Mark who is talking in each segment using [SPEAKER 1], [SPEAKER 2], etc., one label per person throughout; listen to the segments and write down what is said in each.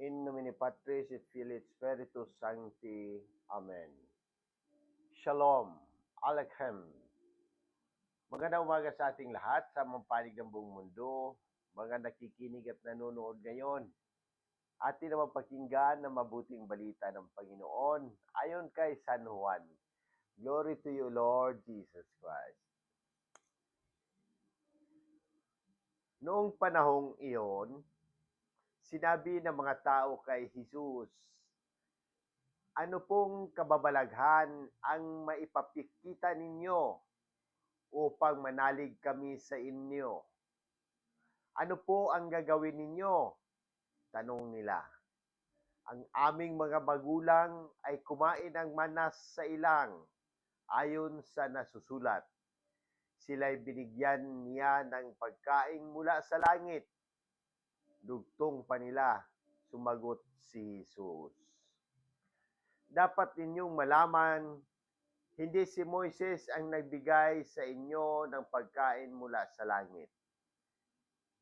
[SPEAKER 1] In nomine Patris et Filii et Spiritus Sancti. Amen. Shalom. Aleichem. Magandang umaga sa ating lahat sa mampanig ng buong mundo, mga nakikinig at nanonood ngayon. Atin naman pakinggan ng mabuting balita ng Panginoon ayon kay San Juan. Glory to you, Lord Jesus Christ. Noong panahong iyon, sinabi ng mga tao kay Jesus, Ano pong kababalaghan ang maipapikita ninyo upang manalig kami sa inyo? Ano po ang gagawin ninyo? Tanong nila. Ang aming mga magulang ay kumain ng manas sa ilang ayon sa nasusulat. Sila'y binigyan niya ng pagkain mula sa langit. Dugtong pa nila, sumagot si Jesus. Dapat ninyong malaman, hindi si Moises ang nagbigay sa inyo ng pagkain mula sa langit,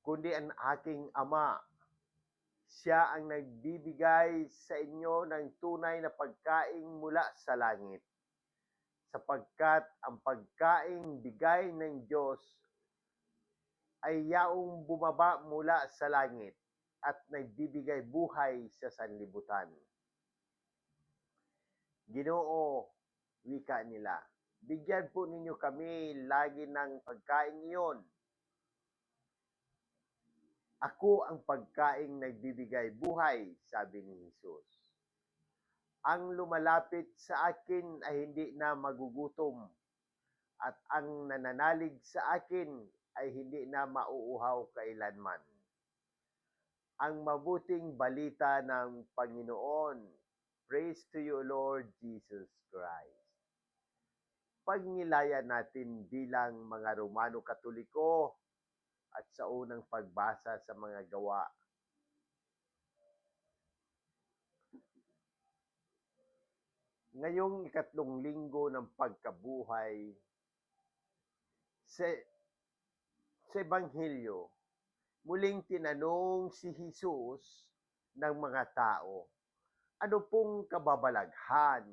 [SPEAKER 1] kundi ang aking ama. Siya ang nagbibigay sa inyo ng tunay na pagkain mula sa langit sapagkat ang pagkaing bigay ng Diyos ay yaong bumaba mula sa langit at nagbibigay buhay sa sanlibutan. Ginoo, wika nila, bigyan po ninyo kami lagi ng pagkain iyon. Ako ang pagkaing nagbibigay buhay, sabi ni Jesus ang lumalapit sa akin ay hindi na magugutom at ang nananalig sa akin ay hindi na mauuhaw kailanman. Ang mabuting balita ng Panginoon. Praise to you, Lord Jesus Christ. Pagnilayan natin bilang mga Romano Katoliko at sa unang pagbasa sa mga gawa ngayong ikatlong linggo ng pagkabuhay sa, sa Ebanghelyo, muling tinanong si Jesus ng mga tao, ano pong kababalaghan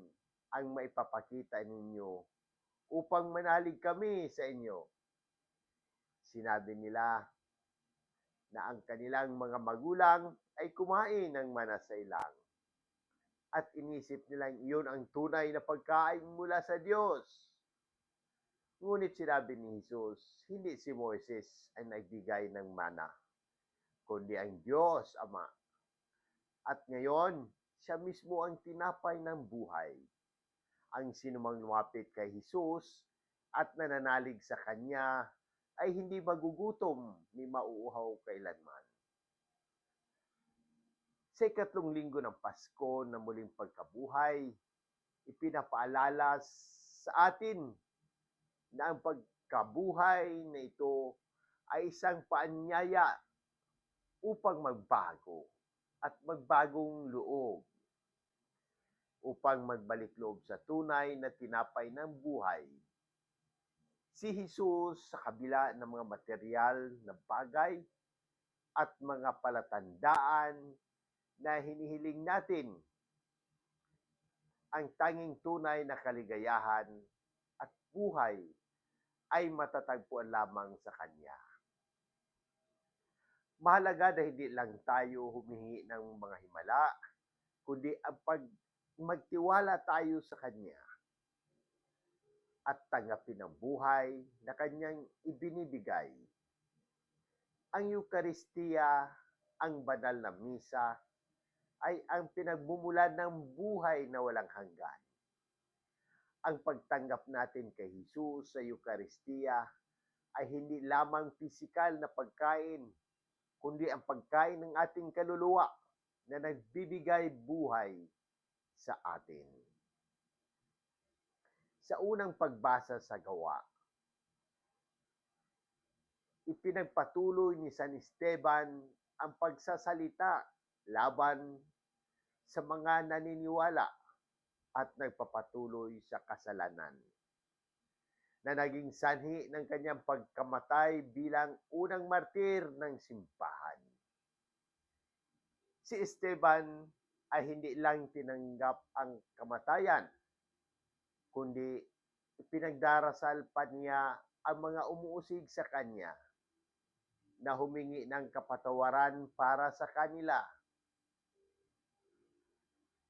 [SPEAKER 1] ang maipapakita ninyo upang manalig kami sa inyo? Sinabi nila na ang kanilang mga magulang ay kumain ng manasailang at inisip nilang iyon ang tunay na pagkain mula sa Diyos. Ngunit sinabi ni Jesus, hindi si Moises ang nagbigay ng mana, kundi ang Diyos Ama. At ngayon, siya mismo ang tinapay ng buhay. Ang sinumang lumapit kay Jesus at nananalig sa Kanya ay hindi magugutom ni mauuhaw kailanman sa ikatlong linggo ng Pasko na muling pagkabuhay, ipinapaalala sa atin na ang pagkabuhay na ito ay isang paanyaya upang magbago at magbagong loob upang magbalik loob sa tunay na tinapay ng buhay. Si Jesus sa kabila ng mga material na bagay at mga palatandaan na hinihiling natin ang tanging tunay na kaligayahan at buhay ay matatagpuan lamang sa Kanya. Mahalaga na hindi lang tayo humihingi ng mga himala, kundi ang pag magtiwala tayo sa Kanya at tanggapin ang buhay na Kanyang ibinibigay. Ang Eukaristiya, ang banal na misa, ay ang pinagmumulan ng buhay na walang hanggan. Ang pagtanggap natin kay Jesus sa Eukaristiya ay hindi lamang pisikal na pagkain, kundi ang pagkain ng ating kaluluwa na nagbibigay buhay sa atin. Sa unang pagbasa sa gawa, ipinagpatuloy ni San Esteban ang pagsasalita laban sa mga naniniwala at nagpapatuloy sa kasalanan na naging sanhi ng kanyang pagkamatay bilang unang martir ng simbahan. Si Esteban ay hindi lang tinanggap ang kamatayan, kundi pinagdarasal pa niya ang mga umuusig sa kanya na humingi ng kapatawaran para sa kanila.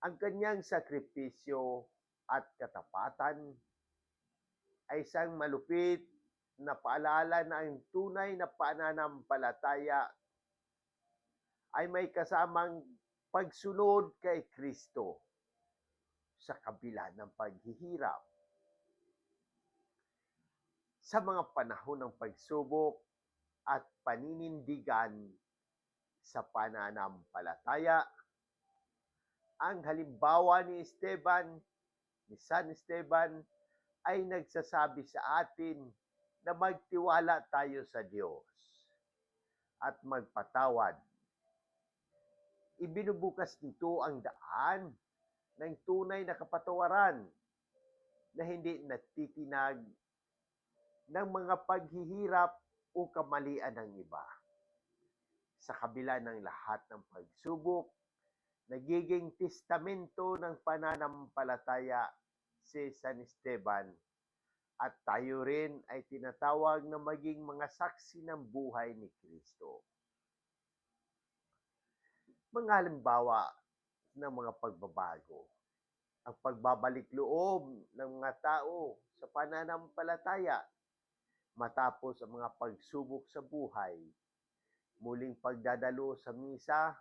[SPEAKER 1] Ang kanyang sakripisyo at katapatan ay isang malupit na paalala na ang tunay na pananampalataya ay may kasamang pagsunod kay Kristo sa kabila ng paghihirap. Sa mga panahon ng pagsubok at paninindigan sa pananampalataya, ang halimbawa ni Esteban, ni San Esteban, ay nagsasabi sa atin na magtiwala tayo sa Diyos at magpatawad. Ibinubukas nito ang daan ng tunay na kapatawaran na hindi natitinag ng mga paghihirap o kamalian ng iba. Sa kabila ng lahat ng pagsubok, nagiging testamento ng pananampalataya si San Esteban at tayo rin ay tinatawag na maging mga saksi ng buhay ni Kristo. Mga halimbawa ng mga pagbabago. Ang pagbabalik loob ng mga tao sa pananampalataya matapos ang mga pagsubok sa buhay, muling pagdadalo sa misa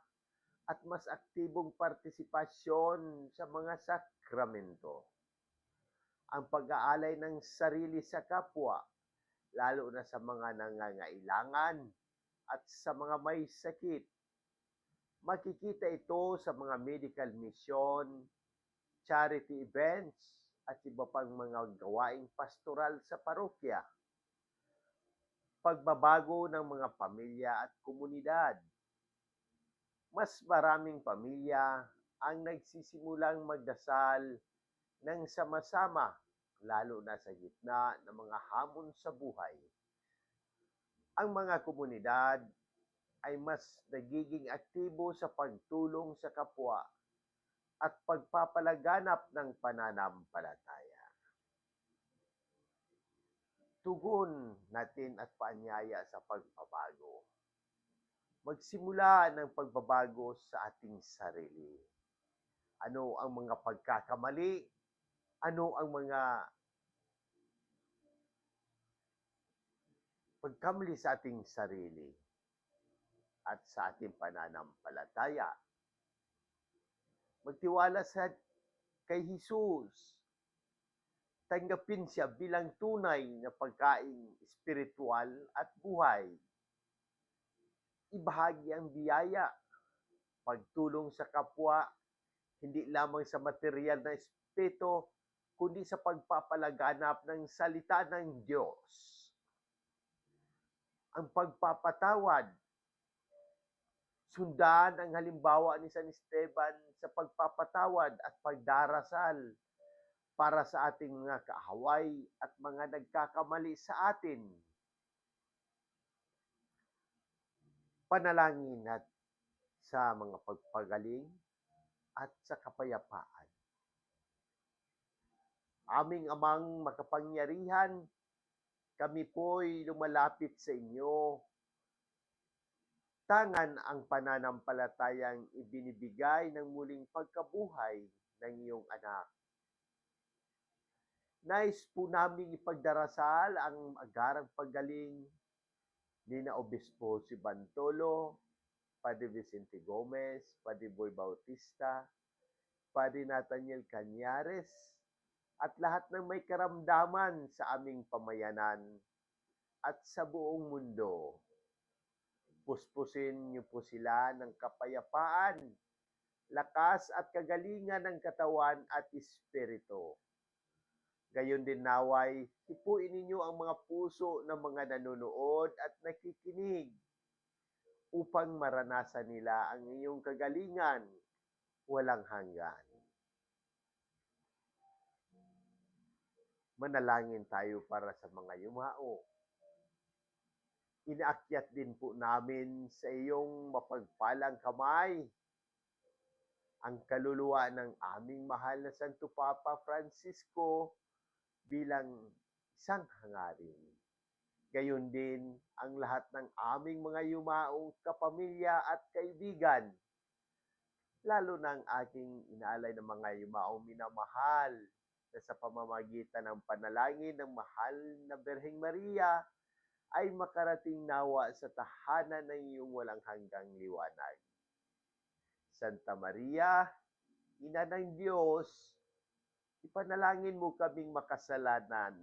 [SPEAKER 1] at mas aktibong partisipasyon sa mga sakramento. Ang pag-aalay ng sarili sa kapwa, lalo na sa mga nangangailangan at sa mga may sakit. Makikita ito sa mga medical mission, charity events, at iba pang mga gawaing pastoral sa parokya. Pagbabago ng mga pamilya at komunidad. Mas maraming pamilya ang nagsisimulang magdasal ng sama-sama, lalo na sa gitna ng mga hamon sa buhay. Ang mga komunidad ay mas nagiging aktibo sa pagtulong sa kapwa at pagpapalaganap ng pananampalataya. Tugon natin at paanyaya sa pagbabago. Magsimula ng pagbabago sa ating sarili. Ano ang mga pagkakamali? Ano ang mga pagkamali sa ating sarili? at sa ating pananampalataya. Magtiwala sa kay Jesus. Tanggapin siya bilang tunay na pagkain espiritual at buhay. Ibahagi ang biyaya, pagtulong sa kapwa, hindi lamang sa material na espeto, kundi sa pagpapalaganap ng salita ng Diyos. Ang pagpapatawad sundan ang halimbawa ni San Esteban sa pagpapatawad at pagdarasal para sa ating mga kaaway at mga nagkakamali sa atin. Panalangin at sa mga pagpagaling at sa kapayapaan. Aming amang makapangyarihan, kami po'y lumalapit sa inyo tangan ang pananampalatayang ibinibigay ng muling pagkabuhay ng iyong anak. Nais po naming ipagdarasal ang agarang paggaling ni na Obispo si Bantolo, Padre Vicente Gomez, Padre Boy Bautista, Padre Nathaniel Cañares, at lahat ng may karamdaman sa aming pamayanan at sa buong mundo Puspusin niyo po sila ng kapayapaan, lakas at kagalingan ng katawan at espiritu. Gayon din naway, hipuin ninyo ang mga puso ng mga nanonood at nakikinig upang maranasan nila ang iyong kagalingan. Walang hanggan. Manalangin tayo para sa mga yumao. Inaakyat din po namin sa iyong mapagpalang kamay ang kaluluwa ng aming mahal na Santo Papa Francisco bilang isang hangarin. Gayon din ang lahat ng aming mga yumaong kapamilya at kaibigan, lalo ng aking inaalay ng mga yumaong minamahal na sa pamamagitan ng panalangin ng mahal na Berheng Maria ay makarating nawa sa tahanan ng iyong walang hanggang liwanag. Santa Maria, Ina ng Diyos, ipanalangin mo kaming makasalanan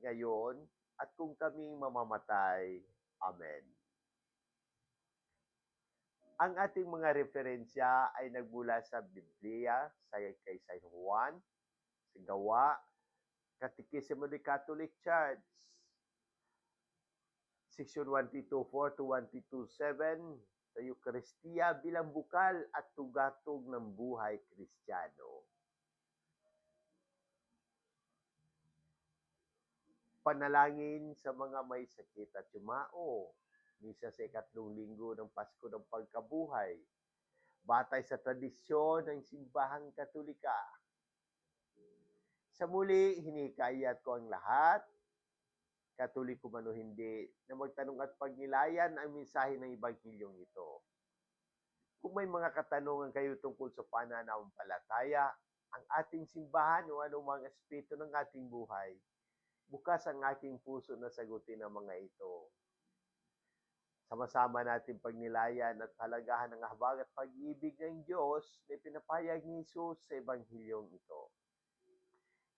[SPEAKER 1] ngayon at kung kaming mamamatay. Amen. Ang ating mga referensya ay nagmula sa Biblia, sa kay San Juan, sa Gawa, Katikisimo ni Catholic Church, section 1224 to 1227, sa Eukaristiya bilang bukal at tugatog ng buhay Kristiyano. Panalangin sa mga may sakit at yumao, misa sa ikatlong linggo ng Pasko ng Pagkabuhay, batay sa tradisyon ng simbahang katolika. Sa muli, hinikayat ko ang lahat, katoliko man o hindi, na magtanong at pagnilayan ang mensahe ng Ebanghilyong ito. Kung may mga katanungan kayo tungkol sa pananampalataya, ang ating simbahan o anumang aspeto ng ating buhay, bukas ang aking puso na sagutin ang mga ito. Sama-sama natin pagnilayan at halagahan ng habag at pag-ibig ng Diyos na pinapayag ni Jesus sa Ebanghilyong ito.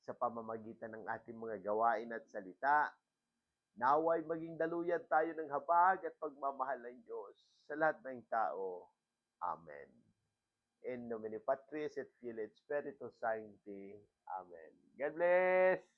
[SPEAKER 1] Sa pamamagitan ng ating mga gawain at salita, naway maging daluyan tayo ng habag at pagmamahal ng Diyos sa lahat ng tao. Amen. In nomine Patris et Filii et Spiritus Sancti. Amen. God bless!